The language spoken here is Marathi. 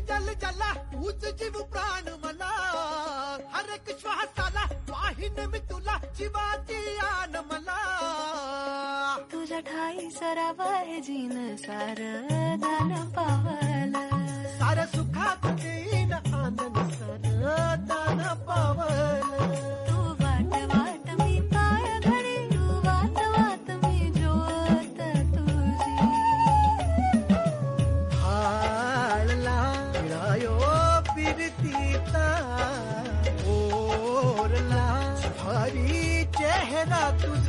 जल जला तूच जीव प्राण मला. हर एक श्वासाला वाहिन मी तुला जीवाची आन मला. तुझ्या ठाई सराव जीन सार दान पावा. not to